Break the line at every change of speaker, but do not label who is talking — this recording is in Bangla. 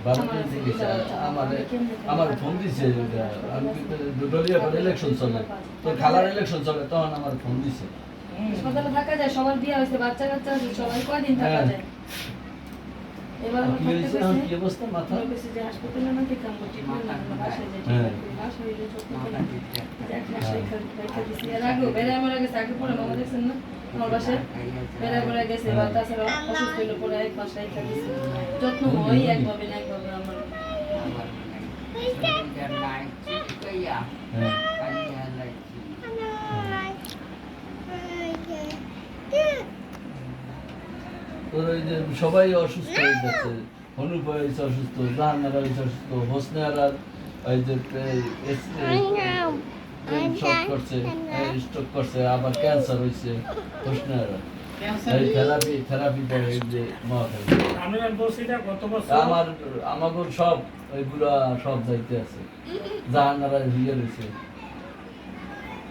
আমার বাচ্চা।
আমার ফোন দিছে। আমি দুটোরই এখন ইলেকশন চলে তো খালার ইলেকশন চলে তখন আমার ফোন দিছে
হাসপাতালে থাকা যায় সবার বিয়ে হয়েছে বাচ্চা কাচ্চা আছে সবাই কয়দিন থাকা
হ্যাঁ।
যায় এবার
কি অবস্থা মাথা
যে হাসপাতালে না দেখতাম ট্রিটমেন্ট লাগবে বাসায় যে
হ্যাঁ।
বাসায় হইলে যত্ন করে। যে এক মাস রেখা রেখা দিছি এর আগেও বেড়ে আমার আগে চাকরি পরে মামা দেখছেন না আমার বাসায় বেড়ে গেছে বা তাছাড়া অসুস্থ হইলে, পরে এক রেখা যত্ন একভাবে না একভাবে আমার।
সবাই অসুস্থ হয়ে যাচ্ছে অনুপ অসুস্থ জাহান্নার অসুস্থ, হোসনে আর, ওই যে শক করছে স্ট্রোক করছে আবার ক্যান্সার হয়েছে থেরাপি থেরাপি দেয় এই যে আমার আমাকে সব ওইগুলা সব যাইতে আছে জাহানারা হিয়ে রয়েছে